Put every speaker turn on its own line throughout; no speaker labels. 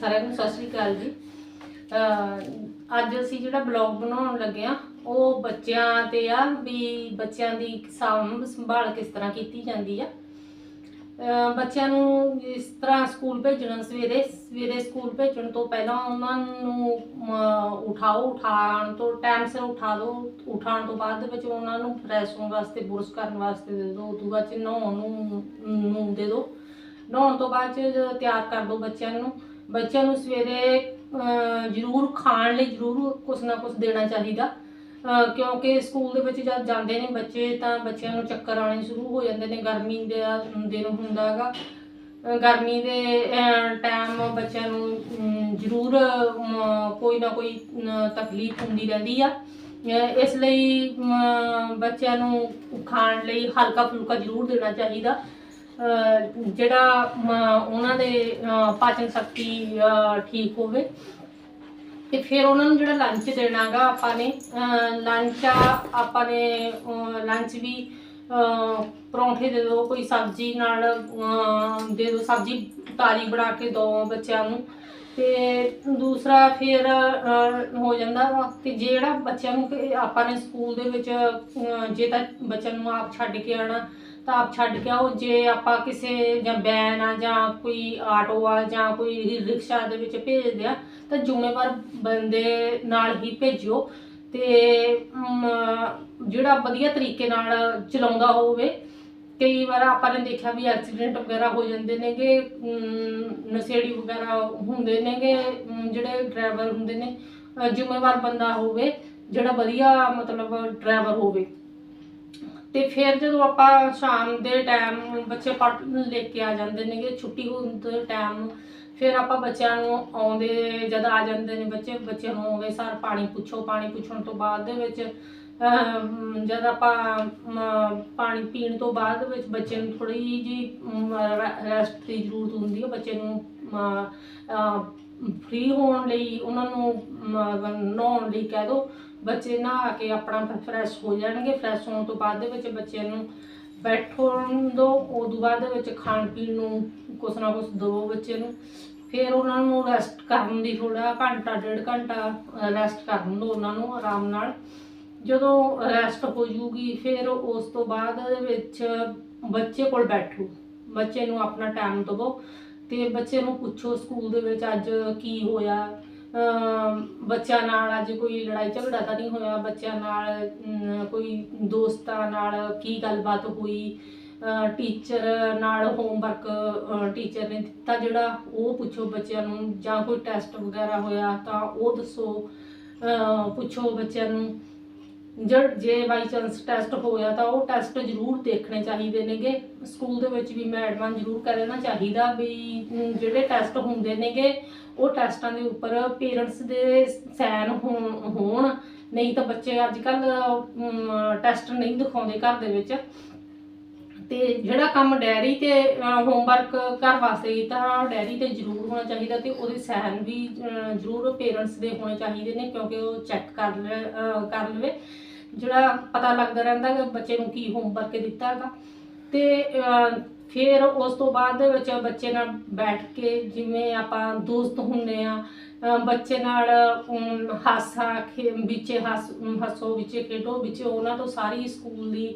ਸਾਰਿਆਂ ਨੂੰ ਸਤਿ ਸ੍ਰੀ ਅਕਾਲ ਜੀ। ਅੱਜ ਅਸੀਂ ਜਿਹੜਾ ਬਲੌਗ ਬਣਾਉਣ ਲੱਗੇ ਆ ਉਹ ਬੱਚਿਆਂ ਤੇ ਆ, ਵੀ ਬੱਚਿਆਂ ਦੀ ਸਾਂਭ ਸੰਭਾਲ ਕਿਸ ਤਰ੍ਹਾਂ ਕੀਤੀ ਜਾਂਦੀ ਆ। ਬੱਚਿਆਂ ਨੂੰ ਇਸ ਤਰ੍ਹਾਂ ਸਕੂਲ ਭੇਜਣਾ ਸਵੇਰੇ ਸਵੇਰੇ ਸਕੂਲ ਭੇਜਣ ਤੋਂ ਪਹਿਲਾਂ ਉਹਨਾਂ ਨੂੰ ਉਠਾਓ, ਉਠਾਉਣ ਤੋਂ ਟਾਈਮ ਸਿਰ ਉਠਾ ਦਿਓ ਉਠਾਉਣ ਤੋਂ ਬਾਅਦ ਵਿੱਚ ਉਹਨਾਂ ਨੂੰ ਫਰੈਸ਼ ਹੋਣ ਵਾਸਤੇ, ਬੁਰਸ਼ ਕਰਨ ਵਾਸਤੇ ਦੇ ਦਿਓ ਉਦੋਂ ਬਾਅਦ ਚ ਨਹਾਉਣ ਨੂੰ ਨੂੰ ਦੇ ਦਿਓ ਨਹਾਉਣ ਤੋਂ ਬਾਅਦ ਚ ਤਿਆਰ ਕਰ ਦਿਓ ਬੱਚਿਆਂ ਨੂੰ। ਬੱਚਿਆਂ ਨੂੰ ਸਵੇਰੇ ਜ਼ਰੂਰ ਖਾਣ ਲਈ ਜ਼ਰੂਰ ਕੁਛ ਨਾ ਕੁਛ ਦੇਣਾ ਚਾਹੀਦਾ। ਕਿਉਂਕਿ ਸਕੂਲ ਦੇ ਵਿੱਚ ਜਦ ਜਾਂਦੇ ਨੇ ਬੱਚੇ ਤਾਂ ਬੱਚਿਆਂ ਨੂੰ ਚੱਕਰ ਆਉਣੇ ਸ਼ੁਰੂ ਹੋ ਜਾਂਦੇ ਨੇ, ਗਰਮੀ ਦੇ ਦਿਨ ਹੁੰਦਾ ਹੈਗਾ। ਗਰਮੀ ਦੇ ਟਾਈਮ ਬੱਚਿਆਂ ਨੂੰ ਜ਼ਰੂਰ ਕੋਈ ਨਾ ਕੋਈ ਤਕਲੀਫ ਹੁੰਦੀ ਰਹਿੰਦੀ ਆ। ਇਸ ਲਈ ਬੱਚਿਆਂ ਨੂੰ ਖਾਣ ਲਈ ਹਲਕਾ ਫੁਲਕਾ ਜ਼ਰੂਰ ਦੇਣਾ ਚਾਹੀਦਾ। ਜਿਹੜਾ ਉਹਨਾਂ ਦੇ ਪਾਚਨ ਸ਼ਕਤੀ ਠੀਕ ਹੋਵੇ। ਤੇ ਫਿਰ ਉਹਨਾਂ ਨੂੰ ਜਿਹੜਾ ਲੰਚ ਦੇਣਾਗਾ ਆਪਾਂ ਨੇ ਲੰਚ ਆਪਾਂ ਨੇ ਲੰਚ ਵੀ ਪਰੌਂਠੇ ਦੇ ਦਿਓ, ਕੋਈ ਸਬਜ਼ੀ ਨਾਲ ਦੇ ਦਿਓ, ਸਬਜ਼ੀ ਤਾਰੀ ਬਣਾ ਕੇ ਦਿਓ ਬੱਚਿਆਂ ਨੂੰ। ਤੇ ਦੂਸਰਾ ਫਿਰ ਹੋ ਜਾਂਦਾ ਵਾ ਕਿ ਜਿਹੜਾ ਬੱਚਿਆਂ ਨੂੰ ਆਪਾਂ ਨੇ ਸਕੂਲ ਦੇ ਵਿੱਚ ਜੇ ਤਾਂ ਬੱਚਿਆਂ ਨੂੰ ਆਪ ਛੱਡ ਕੇ ਆਣਾ ਤਾਂ ਆਪ ਛੱਡ ਕੇ ਆਓ। ਜੇ ਆਪਾਂ ਕਿਸੇ ਜਾਂ ਵੈਨ ਆ ਜਾਂ ਕੋਈ ਆਟੋ ਆ ਜਾਂ ਕੋਈ ਰਿਕਸ਼ਾ ਦੇ ਵਿੱਚ ਭੇਜਦੇ ਆ ਤਾਂ ਜ਼ਿੰਮੇਵਾਰ ਬੰਦੇ ਨਾਲ ਹੀ ਭੇਜਿਓ। ਤੇ ਜਿਹੜਾ ਵਧੀਆ ਤਰੀਕੇ ਨਾਲ ਚਲਾਉਂਦਾ ਹੋਵੇ ਕਈ ਵਾਰ ਆਪਾਂ ਨੇ ਦੇਖਿਆ ਵੀ ਐਕਸੀਡੈਂਟ ਵਗੈਰਾ ਹੋ ਜਾਂਦੇ ਨੇਗੇ ਅਮ, ਨਸ਼ੇੜੀ ਵਗੈਰਾ ਹੁੰਦੇ ਨੇਗੇ ਅਮ, ਜਿਹੜੇ ਡਰਾਈਵਰ ਹੁੰਦੇ ਨੇ ਜ਼ਿੰਮੇਵਾਰ ਬੰਦਾ ਹੋਵੇ ਜਿਹੜਾ ਵਧੀਆ ਮਤਲਬ ਡਰਾਈਵਰ ਹੋਵੇ। ਤੇ ਫਿਰ ਜਦੋਂ ਆਪਾਂ ਸ਼ਾਮ ਦੇ ਟਾਈਮ ਬੱਚੇ ਪੜ੍ਹ ਲੈ ਕੇ ਆ ਜਾਂਦੇ ਨੇਗੇ, ਛੁੱਟੀ ਹੋਣ ਦੇ ਟਾਈਮ ਫਿਰ ਆਪਾਂ ਬੱਚਿਆਂ ਨੂੰ ਆਉਂਦੇ ਜਦ ਆ ਜਾਂਦੇ ਨੇ ਬੱਚੇ ਬੱਚਿਆਂ ਨੂੰ ਆਉਂਦੇ ਪਾਣੀ ਪੁੱਛੋ, ਪਾਣੀ ਪੁੱਛਣ ਤੋਂ ਬਾਅਦ ਦੇ ਵਿੱਚ ਜਦ ਆਪਾਂ ਪਾਣੀ ਪੀਣ ਤੋਂ ਬਾਅਦ ਵਿੱਚ ਬੱਚੇ ਨੂੰ ਥੋੜੀ ਜੀ ਰੈਸਟ ਦੀ ਜ਼ਰੂਰਤ ਹੁੰਦੀ ਹੈ ਬੱਚੇ ਨੂੰ ਫ੍ਰੀ ਹੋਣ ਲਈ, ਉਹਨਾਂ ਨੂੰ ਨਹਾਉਣ ਲਈ ਕਹਿ ਦੋ ਬੱਚੇ ਨਹਾ ਕੇ ਆਪਣਾ ਫਰੈਸ਼ ਹੋ ਜਾਣਗੇ। ਫਰੈਸ਼ ਹੋਣ ਤੋਂ ਬਾਅਦ ਦੇ ਵਿੱਚ ਬੱਚਿਆਂ ਨੂੰ ਬੈਠਣ ਦੋ, ਉਦੋਂ ਬਾਅਦ ਦੇ ਵਿੱਚ ਖਾਣ ਪੀਣ ਨੂੰ ਕੁਛ ਨਾ ਕੁਛ ਦਿਓ ਬੱਚੇ ਨੂੰ। ਫਿਰ ਉਹਨਾਂ ਨੂੰ ਰੈਸਟ ਕਰਨ ਦੀ ਥੋੜਾ ਘੰਟਾ, ਡੇਢ ਘੰਟਾ ਰੈਸਟ ਕਰਨ ਦਿਓ ਉਹਨਾਂ ਨੂੰ ਆਰਾਮ ਨਾਲ। ਜਦੋਂ ਰੈਸਟ ਹੋ ਜੂਗੀ, ਫਿਰ ਉਸ ਤੋਂ ਬਾਅਦ ਦੇ ਵਿੱਚ ਬੱਚੇ ਕੋਲ ਬੈਠੋ। ਬੱਚੇ ਨੂੰ ਆਪਣਾ ਟਾਈਮ ਦਿਵੋ ਤੇ ਬੱਚੇ ਨੂੰ ਪੁੱਛੋ ਸਕੂਲ ਦੇ ਵਿੱਚ ਅੱਜ ਕੀ ਹੋਇਆ? ਬੱਚਿਆਂ ਨਾਲ ਅੱਜ ਕੋਈ ਲੜਾਈ ਝਗੜਾ ਤਾਂ ਨਹੀਂ ਹੋਇਆ, ਬੱਚਿਆਂ ਨਾਲ ਕੋਈ ਦੋਸਤਾਂ ਨਾਲ ਕੀ ਗੱਲਬਾਤ ਹੋਈ ਟੀਚਰ ਨਾਲ ਹੋਮਵਰਕ ਟੀਚਰ ਨੇ ਦਿੱਤਾ ਜਿਹੜਾ, ਉਹ ਪੁੱਛੋ ਬੱਚਿਆਂ ਨੂੰ, ਜਾਂ ਕੋਈ ਟੈਸਟ ਵਗੈਰਾ ਹੋਇਆ ਤਾਂ ਉਹ ਦੱਸੋ ਪੁੱਛੋ ਬੱਚਿਆਂ ਨੂੰ। ਜਦ ਜੇ ਬਾਈ ਚਾਂਸ ਟੈਸਟ ਹੋਇਆ ਤਾਂ ਉਹ ਟੈਸਟ ਜ਼ਰੂਰ ਦੇਖਣੇ ਚਾਹੀਦੇ ਨੇਗੇ। ਸਕੂਲ ਦੇ ਵਿੱਚ ਵੀ ਮੈਡਮਾਂ ਨੂੰ ਜ਼ਰੂਰ ਕਰਨਾ ਚਾਹੀਦਾ ਵੀ ਜਿਹੜੇ ਟੈਸਟ ਹੁੰਦੇ ਨੇਗੇ, ਉਹ ਟੈਸਟਾਂ ਦੇ ਉੱਪਰ ਪੇਰੈਂਟਸ ਦੇ ਸਾਈਨ ਹੋਣ। ਨਹੀਂ ਤਾਂ ਬੱਚੇ ਅੱਜ ਕੱਲ ਟੈਸਟ ਨਹੀਂ ਦਿਖਾਉਂਦੇ ਘਰ ਦੇ ਵਿੱਚ। ਤੇ ਜਿਹੜਾ ਕੰਮ ਡੈਰੀ ਤੇ ਹੋਮਵਰਕ ਘਰ ਵਾਸਤੇ ਕੀਤਾ ਡੈਰੀ ਤੇ ਜ਼ਰੂਰ ਹੋਣਾ ਚਾਹੀਦਾ ਤੇ ਉਹਦੇ ਸਾਈਨ ਵੀ ਜ਼ਰੂਰ ਪੇਰੈਂਟਸ ਦੇ ਹੋਣੇ ਚਾਹੀਦੇ ਨੇ ਕਿਉਂਕਿ ਉਹ ਚੈੱਕ ਕਰ ਲੈ ਕਰ ਲਵੇ। ਜਿਹੜਾ ਪਤਾ ਲੱਗਦਾ ਰਹਿੰਦਾ ਕਿ ਬੱਚੇ ਨੂੰ ਕੀ ਹੋਮਵਰਕ ਦਿੱਤਾ ਹੈਗਾ। ਤੇ ਅਹ, ਫਿਰ ਉਸ ਤੋਂ ਬਾਅਦ ਦੇ ਵਿੱਚ ਬੱਚੇ ਨਾਲ ਬੈਠ ਕੇ ਜਿਵੇਂ ਆਪਾਂ ਦੋਸਤ ਹੁੰਦੇ ਆ ਅਹ, ਬੱਚੇ ਨਾਲ ਅਮ, ਹਾਸਾ ਖੇ ਵਿੱਚੇ ਹੱਸ ਹੱਸੋ ਵਿੱਚੇ ਖੇਡੋ ਵਿੱਚੇ ਉਹਨਾਂ ਤੋਂ ਸਾਰੀ ਸਕੂਲ ਦੀ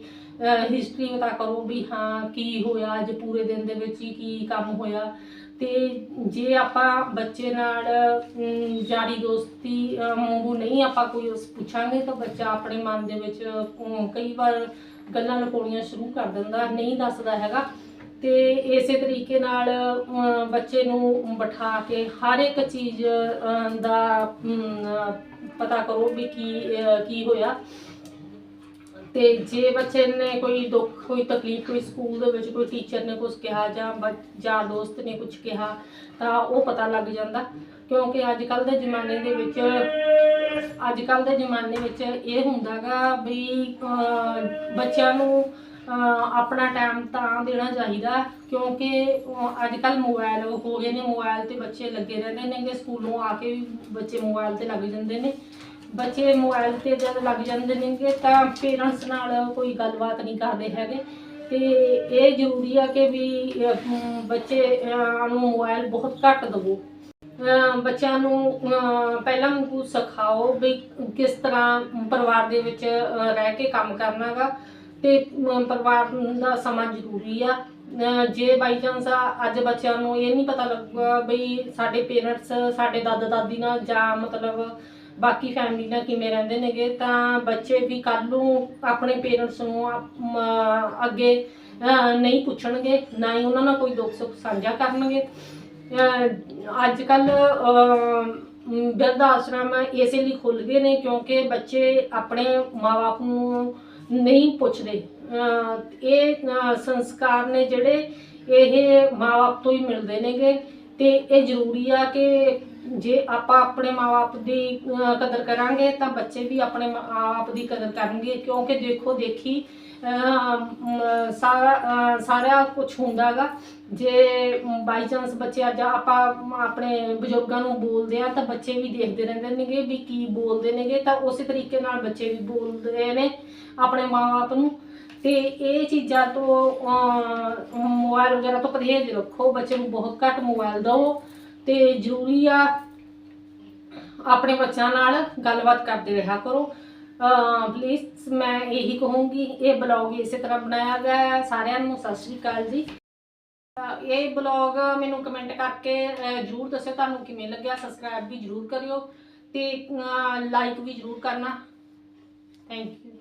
ਹਿਸਟਰੀ ਪਤਾ ਕਰੋ ਵੀ ਹਾਂ ਕੀ ਹੋਇਆ ਅੱਜ ਪੂਰੇ ਦਿਨ ਦੇ ਵਿੱਚ ਹੀ ਕੀ ਕੰਮ ਹੋਇਆ। ਤੇ ਜੇ ਆਪਾਂ ਬੱਚੇ ਨਾਲ ਯਾਰੀ ਦੋਸਤੀ ਮੂੰਹ ਨਹੀਂ ਆਪਾਂ ਕੋਈ ਉਸ ਪੁੱਛਾਂਗੇ ਤਾਂ ਬੱਚਾ ਆਪਣੇ ਮਨ ਦੇ ਵਿੱਚ ਕਈ ਵਾਰ ਗੱਲਾਂ ਲੁਕਾਉਣੀਆਂ ਸ਼ੁਰੂ ਕਰ ਦਿੰਦਾ, ਨਹੀਂ ਦੱਸਦਾ ਹੈਗਾ। ਤੇ ਇਸੇ ਤਰੀਕੇ ਨਾਲ ਬੱਚੇ ਨੂੰ ਬਿਠਾ ਕੇ ਹਰ ਇੱਕ ਚੀਜ਼ ਦਾ ਪਤਾ ਕਰੋ ਵੀ ਕੀ ਕੀ ਹੋਇਆ। ਤੇ ਜੇ ਬੱਚੇ ਨੇ ਕੋਈ ਦੁੱਖ, ਕੋਈ ਤਕਲੀਫ ਕੋਈ ਸਕੂਲ ਦੇ ਵਿੱਚ ਕੋਈ ਟੀਚਰ ਨੇ ਕੁਝ ਕਿਹਾ ਜਾਂ ਜਾਂ ਦੋਸਤ ਨੇ ਕੁਝ ਕਿਹਾ, ਤਾਂ ਉਹ ਪਤਾ ਲੱਗ ਜਾਂਦਾ। ਕਿਉਂਕਿ ਅੱਜ ਕੱਲ ਦੇ ਜ਼ਮਾਨੇ ਦੇ ਵਿੱਚ ਅੱਜ ਕੱਲ ਦੇ ਜ਼ਮਾਨੇ ਵਿੱਚ ਇਹ ਹੁੰਦਾਗਾ ਵੀ ਬੱਚਿਆਂ ਨੂੰ ਆਪਣਾ ਟਾਈਮ ਤਾਂ ਦੇਣਾ ਚਾਹੀਦਾ। ਕਿਉਂਕਿ ਅੱਜ ਕੱਲ ਮੋਬਾਈਲ ਹੋ ਗਏ ਨੇ ਮੋਬਾਈਲ ਤੇ ਬੱਚੇ ਲੱਗੇ ਰਹਿੰਦੇ ਨੇ ਨੇਗੇ, ਸਕੂਲੋਂ ਆ ਕੇ ਵੀ ਬੱਚੇ ਮੋਬਾਈਲ ਤੇ ਲੱਗ ਜਾਂਦੇ ਨੇ। ਬੱਚੇ ਮੋਬਾਈਲ ਤੇ ਜਦ ਲੱਗ ਜਾਂਦੇ ਨੇਗੇ ਤਾਂ ਪੇਰੈਂਟਸ ਨਾਲ ਕੋਈ ਗੱਲਬਾਤ ਨਹੀਂ ਕਰਦੇ ਹੈਗੇ। ਤੇ ਇਹ ਜ਼ਰੂਰੀ ਆ ਕਿ ਵੀ ਅਮ, ਬੱਚੇ ਅਹ, ਨੂੰ ਮੋਬਾਈਲ ਬਹੁਤ ਘੱਟ ਦਿਵੋ। ਅਹ ਬੱਚਿਆਂ ਨੂੰ ਅਹ ਪਹਿਲਾਂ ਨੂੰ ਸਿਖਾਓ ਵੀ ਕਿਸ ਤਰ੍ਹਾਂ ਪਰਿਵਾਰ ਦੇ ਵਿੱਚ ਅਹ ਰਹਿ ਕੇ ਕੰਮ ਕਰਨਾਗਾ ਤੇ ਅਹ ਪਰਿਵਾਰ ਦਾ ਸਮਾਂ ਜ਼ਰੂਰੀ ਆ। ਅਹ ਜੇ ਬਾਈ ਚਾਂਸ ਅੱਜ ਬੱਚਿਆਂ ਨੂੰ ਇਹ ਨਹੀਂ ਪਤਾ ਲੱਗਾ ਬਈ ਸਾਡੇ ਪੇਰੈਂਟਸ ਸਾਡੇ ਦਾਦਾ ਦਾਦੀ ਨਾਲ ਜਾਂ ਮਤਲਬ ਬਾਕੀ ਫੈਮਿਲੀ ਨਾਲ ਕਿਵੇਂ ਰਹਿੰਦੇ ਨੇਗੇ, ਤਾਂ ਬੱਚੇ ਵੀ ਕੱਲ ਨੂੰ ਆਪਣੇ ਪੇਰੈਂਟਸ ਨੂੰ ਆਪ- ਮ- ਅੱਗੇ, ਅਹ, ਨਹੀਂ ਪੁੱਛਣਗੇ, ਨਾ ਹੀ ਉਹਨਾਂ ਨਾਲ ਕੋਈ ਦੁੱਖ ਸੁੱਖ ਸਾਂਝਾ ਕਰਨਗੇ। ਅੱਜ ਕੱਲ ਬਿਰਧ ਆਸ਼ਰਮ ਇਸੇ ਲਈ ਖੁੱਲ ਗਏ ਨੇ ਕਿਉਂਕਿ ਬੱਚੇ ਆਪਣੇ ਮਾਪੇ ਨੂੰ ਨਹੀਂ ਪੁੱਛਦੇ। ਅਹ, ਇਹ, ਅਹ, ਸੰਸਕਾਰ ਨੇ ਜਿਹੜੇ ਇਹ ਮਾਪੇ ਤੋਂ ਹੀ ਮਿਲਦੇ ਨੇਗੇ ਤੇ ਇਹ ਜ਼ਰੂਰੀ ਆ ਕਿ ਜੇ ਆਪਾਂ ਆਪਣੇ ਮਾਪੇ ਦੀ ਅਹ ਕਦਰ ਕਰਾਂਗੇ ਤਾਂ ਬੱਚੇ ਵੀ ਆਪਣੇ ਮਾਪੇ ਦੀ ਕਦਰ ਕਰਨਗੇ ਕਿਉਂਕਿ ਦੇਖੋ ਦੇਖੀ ਅਹ ਮ, ਸਾਰਾ ਅਹ ਸਾਰਾ ਕੁਝ ਹੁੰਦਾਗਾ। ਜੇ ਬਾਈ ਚਾਂਸ ਬੱਚੇ ਅੱਜ ਆਪਾਂ ਆਪਣੇ ਬਜ਼ੁਰਗਾਂ ਨੂੰ ਬੋਲਦੇ ਆ ਤਾਂ ਬੱਚੇ ਵੀ ਦੇਖਦੇ ਰਹਿੰਦੇ ਨੇਗੇ ਵੀ ਕੀ ਬੋਲਦੇ ਨੇਗੇ ਤਾਂ ਉਸੇ ਤਰੀਕੇ ਨਾਲ ਬੱਚੇ ਵੀ ਬੋਲਦੇ ਨੇ ਆਪਣੇ ਮਾਪੇ ਨੂੰ। ਤੇ ਇਹ ਚੀਜ਼ਾਂ ਤੋਂ ਅਹ, ਮੋਬਾਈਲ ਵਗੈਰਾ ਤੋਂ ਪਰਹੇਜ਼ ਰੱਖੋ ਬੱਚੇ ਨੂੰ ਬਹੁਤ ਘੱਟ ਮੋਬਾਈਲ ਦਿਓ। ਤੇ ਜ਼ਰੂਰੀ ਆ ਆਪਣੇ ਬੱਚਿਆਂ ਨਾਲ ਗੱਲਬਾਤ ਕਰਦੇ ਰਿਹਾ ਕਰੋ। ਪਲੀਜ਼ ਮੈਂ ਇਹੀ ਕਹੂੰਗੀ, ਇਹ ਬਲੌਗ ਇਸੇ ਤਰ੍ਹਾਂ ਬਣਾਇਆ ਗਿਆ ਹੈ। ਸਾਰਿਆਂ ਨੂੰ ਸਤਿ ਸ਼੍ਰੀ ਅਕਾਲ ਜੀ। ਇਹ ਬਲੌਗ ਮੈਨੂੰ ਕਮੈਂਟ ਕਰਕੇ ਜ਼ਰੂਰ ਦੱਸਿਓ ਤੁਹਾਨੂੰ ਕਿਵੇਂ ਲੱਗਿਆ। ਸਬਸਕ੍ਰਾਈਬ ਵੀ ਜ਼ਰੂਰ ਕਰਿਓ ਤੇ ਲਾਈਕ ਵੀ ਜ਼ਰੂਰ ਕਰਨਾ। Thank you